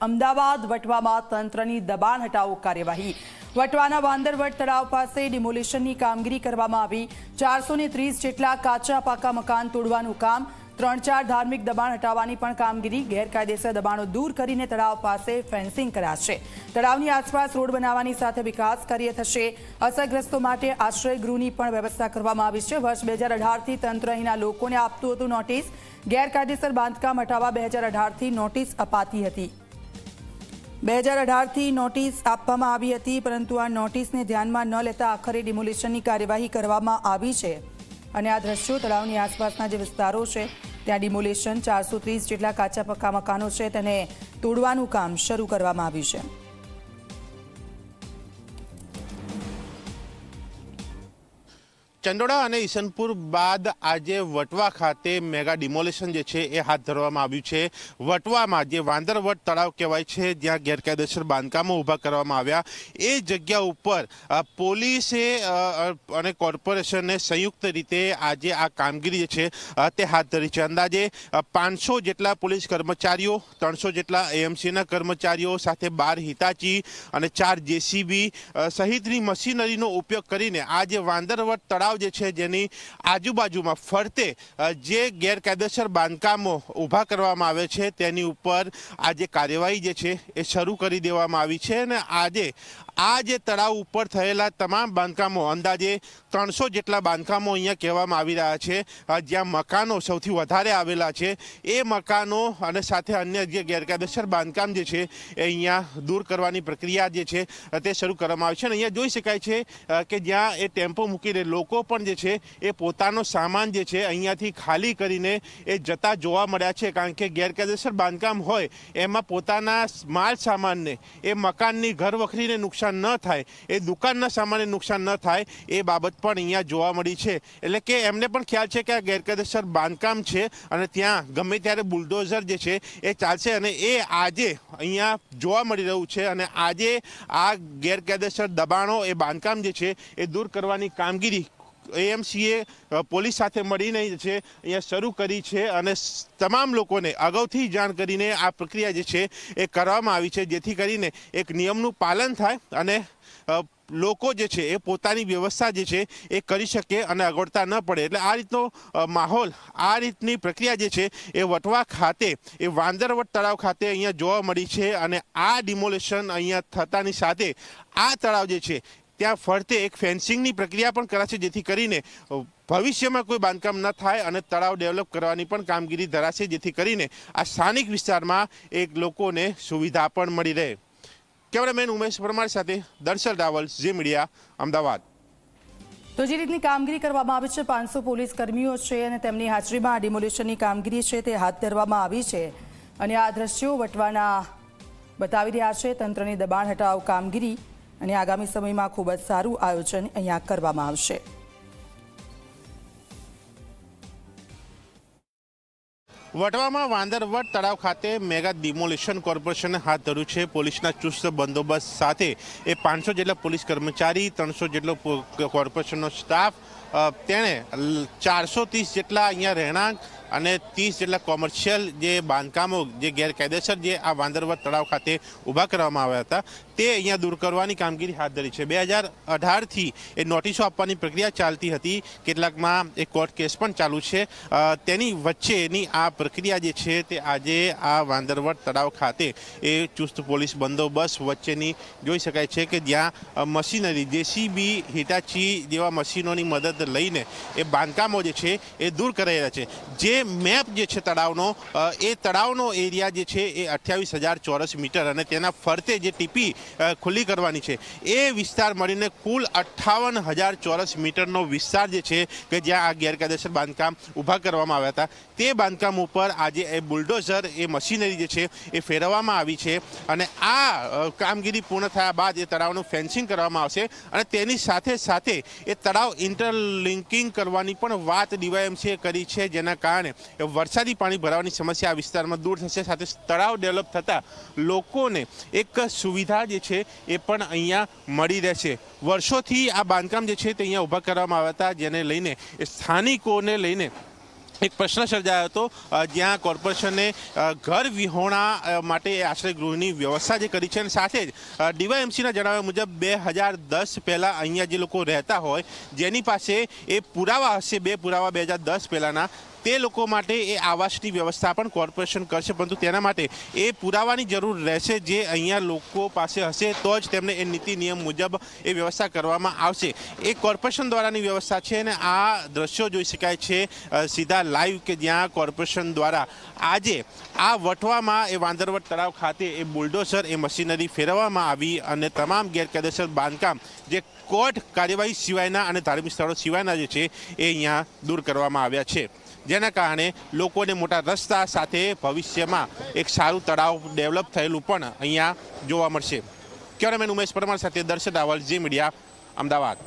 અમદાવાદ વટવામાં તંત્રની દબાણ હટાવો કાર્યવાહી. વટવાના વાંદરવટ તળાવ પાસે ડિમોલિશનની કામગીરી કરવામાં આવી. ચારસો જેટલા કાચા પાકા મકાન તોડવાનું કામ. ત્રણ ચાર ધાર્મિક દબાણ હટાવવાની પણ કામગીરી. ગેરકાયદેસર દબાણો દૂર કરીને તળાવ પાસે ફેન્સિંગ કરાશે. તળાવની આસપાસ રોડ બનાવવાની સાથે વિકાસ કાર્ય થશે. અસરગ્રસ્તો માટે આશ્રય ગૃહની પણ વ્યવસ્થા કરવામાં આવી છે. વર્ષ બે હજાર અઢારથી તંત્ર અહીંના લોકોને આપતું હતું નોટિસ. ગેરકાયદેસર બાંધકામ હટાવવા બે હજાર અઢારથી નોટિસ અપાતી હતી. બે હજાર અઢારથી નોટિસ આપવામાં આવી હતી, પરંતુ આ નોટિસને ધ્યાનમાં ન લેતા આખરે ડિમોલિશનની કાર્યવાહી કરવામાં આવી છે. અને આ દ્રશ્યો તળાવની આસપાસના જે વિસ્તારો છે, ત્યાં ડિમોલિશન ચારસો ત્રીસ જેટલા કાચા પક્કા મકાનો છે, તેને તોડવાનું કામ શરૂ કરવામાં આવ્યું છે. ચંડોળા અને ઈસનપુર બાદ આજે વટવા ખાતે મેગા ડિમોલેશન જે છે એ હાથ ધરવામાં આવ્યું છે. વટવામાં જે વાંદરવટ તળાવ કહેવાય છે, જ્યાં ગેરકાયદેસર બાંધકામો ઊભા કરવામાં આવ્યા. એ જગ્યા ઉપર પોલીસે અને કોર્પોરેશને સંયુક્ત રીતે આજે આ કામગીરી જે છે તે હાથ ધરી છે. અંદાજે પાંચસો જેટલા પોલીસ કર્મચારીઓ, ત્રણસો જેટલા એએમસીના કર્મચારીઓ સાથે બાર હિતાચી અને ચાર જેસીબી સહિતની મશીનરીનો ઉપયોગ કરીને આ જે વાંદરવટ તળાવ જે છે જેની આજુબાજુમાં ફરતે જે ગેરકાયદેસર બાંધકામો ઊભા કરવામાં આવે છે, તેની ઉપર આજે કાર્યવાહી જે છે એ શરૂ કરી દેવામાં આવી છે અને આજે આ જે તળાવ ઉપર થયેલા તમામ બાંધકામો, અંદાજે ત્રણસો જેટલા બાંધકામો અહીંયા કહેવામાં આવી રહ્યા છે. જ્યાં મકાનો સૌથી વધારે આવેલા છે. એ મકાનો અને સાથે અન્ય જે ગેરકાયદેસર બાંધકામ જે છે, એ અહીંયા દૂર કરવાની પ્રક્રિયા જે છે તે શરૂ કરવામાં આવી છે. અને અહીંયા જોઈ શકાય છે કે જ્યાં એ ટેમ્પો મૂકીને લોકો પણ જે છે, એ પોતાનો સામાન જે છે, અહીંયાથી ખાલી કરીને એ જતા જોવા મળ્યા છે. કારણ કે ગેરકાયદેસર બાંધકામ હોય, એમાં પોતાના માલ સામાનને, એ મકાનની ઘર વખરીને નુકસાન ન થાય, એ દુકાનના સામાનને નુકસાન ન થાય, એ બાબત પણ અહીંયા જોવા મળી છે. એટલે કે એમને પણ ખ્યાલ છે કે આ ગેરકાયદેસર બાંધકામ છે અને ત્યાં ગમે ત્યારે બુલડોઝર જે છે એ ચાલશે અને એ આજે અહીંયા જોવા મળી રહ્યું છે અને આજે આ ગેરકાયદેસર દબાણો એ બાંધકામ જે છે એ દૂર કરવાની કામગીરી એએમસીએ પોલીસ સાથે મળીને છે અહીંયા શરૂ કરી છે અને તમામ લોકોને અગાઉથી જાણ કરીને આ પ્રક્રિયા જે છે એ કરવામાં આવી છે, જેથી કરીને એક નિયમનું પાલન થાય અને લોકો જે છે એ પોતાની વ્યવસ્થા જે છે એ કરી શકે અને અગવડતા ન પડે. એટલે આ રીતનો માહોલ, આ રીતની પ્રક્રિયા જે છે એ વટવા ખાતે, એ વાંદરવટ તળાવ ખાતે અહીંયા જોવા મળી છે અને આ ડિમોલેશન અહીંયા થતાની સાથે આ તળાવ જે છે ત્યાં ફરતે એક ફેન્સિંગની પ્રક્રિયા પણ કરાશે, જેથી કરીને ભવિષ્યમાં કોઈ બાંધકામ ન થાય અને તળાવ ડેવલપ કરવાની પણ કામગીરી ધરાશે, જેથી કરીને આ સ્થાનિક વિસ્તારમાં એક લોકોને સુવિધા પણ મળી રહે. કેમેરામેન ઉમેશ પરમાર સાથે દર્શલ રાવલ, ઝી મીડિયા, અમદાવાદ. તો જે રીતની કામગીરી કરવામાં આવી છે, પાંચસો પોલીસ કર્મીઓ છે અને તેમની હાજરીમાં ડિમોલિશનની કામગીરી છે તે હાથ ધરવામાં આવી છે. અને આ દ્રશ્યો વટવાના બતાવી રહ્યા છે, તંત્રની દબાણ હટાવ કામગીરી. અને આગામી સમયમાં ખૂબ જ સારું આયોજન અહીંયા કરવામાં આવશે. વટવામાં વાંદરવટ તળાવ ખાતે મેગા ડિમોલિશન કોર્પોરેશને હાથ ધર્યું છે. પોલીસના ચુસ્ત બંદોબસ્ત સાથે એ પાંચસો જેટલા પોલીસ કર્મચારી, ત્રણસો જેટલો કોર્પોરેશનનો સ્ટાફ તેણે ચારસો ત્રીસ જેટલા અહીંયા રહેણાંક અને ત્રીસ જેટલા કોમર્શિયલ જે બાંધકામો, જે ગેરકાયદેસર જે આ વાંદરવટ તળાવ ખાતે ઊભા કરવામાં આવ્યા હતા. તે અહીંયા દૂર કરવાની કામગીરી હાથ ધરી છે. બે હજાર અઢારથી એ નોટિસો આપવાની પ્રક્રિયા ચાલતી હતી. કેટલાકમાં એ કોર્ટ કેસ પણ ચાલુ છે. તેની વચ્ચેની આ પ્રક્રિયા જે છે તે આજે આ વાંદરવટ તળાવ ખાતે એ ચુસ્ત પોલીસ બંદોબસ્ત વચ્ચેની જોઈ શકાય છે કે જ્યાં મશીનરી જેસીબી, હિટાચી જેવા મશીનોની મદદ લઈને એ બાંધકામો જે છે એ દૂર કરાઈ રહ્યા છે. જે મેપ જે છે તળાવનો એ તળાવનો એરિયા જે છે એ અઠ્યાવીસ હજાર ચોરસ મીટર અને તેના ફરતે જે ટીપી ખુલ્લી કરવાની છે. એ વિસ્તાર મળીને કુલ અઠ્ઠાવન હજાર ચોરસ મીટરનો વિસ્તાર જે છે કે જ્યાં આ ગેરકાયદેસર બાંધકામ ઊભા કરવામાં આવ્યા હતા. તે બાંધકામ ઉપર આજે એ બુલડોઝર, એ મશીનરી જે છે એ ફેરવવામાં આવી છે અને આ કામગીરી પૂર્ણ થયા બાદ એ તળાવનું ફેન્સિંગ કરવામાં આવશે અને તેની સાથે સાથે એ તળાવ ઇન્ટરલિંકિંગ કરવાની પણ વાત ડીવાયએમસીએ કરી છે, જેના કારણે વરસાદી પાણી ભરાવાની સમસ્યા આ વિસ્તારમાં દૂર થશે. સાથે તળાવ ડેવલપ થતાં લોકોને એક સુવિધા જે છે એ પણ અહીંયા મળી રહેશે. વર્ષોથી આ બાંધકામ જે છે તે અહીંયા ઊભા કરવામાં આવ્યા હતા, જેને લઈને, એ સ્થાનિકોને લઈને એક પ્રશ્ન સર્જાયો હતો જ્યાં કોર્પોરેશને ઘર વિહોણા માટે આશ્રય ગૃહની વ્યવસ્થા જે કરી છે અને સાથે જ ડીવાયએમસીના જણાવ્યા મુજબ બે હજાર દસ પહેલાં અહીંયા જે લોકો રહેતા હોય, જેની પાસે એ પુરાવા હશે, બે પુરાવા બે હજાર દસ પહેલાંના તે લોકો માટે એ આવાસની વ્યવસ્થા પણ કોર્પોરેશન કરશે, પરંતુ તેના માટે એ પુરાવાની જરૂર રહેશે જે અહીંયા લોકો પાસે હશે, તો જ તેમને એ નીતિ નિયમ મુજબ એ વ્યવસ્થા કરવામાં આવશે. એ કોર્પોરેશન દ્વારાની વ્યવસ્થા છે અને આ દ્રશ્યો જોઈ શકાય છે સીધા લાઈવ કે જ્યાં કોર્પોરેશન દ્વારા. આજે આ વટવામાં એ વાંદરવટ તળાવ ખાતે એ બુલડોઝર, એ મશીનરી ફેરવવામાં આવી અને તમામ ગેરકાયદેસર બાંધકામ જે કોર્ટ કાર્યવાહી સિવાયના અને ધાર્મિક સ્થળો સિવાયના જે છે, એ અહીંયા દૂર કરવામાં આવ્યા છે. જેના કારણે લોકોને મોટા રસ્તા સાથે ભવિષ્યમાં એક સારું તળાવ ડેવલપ થયેલું પણ અહીંયા જોવા મળશે. કેમેરામેન ઉમેશ પરમાર સાથે દર્શન રાવલ જી મીડિયા, અમદાવાદ.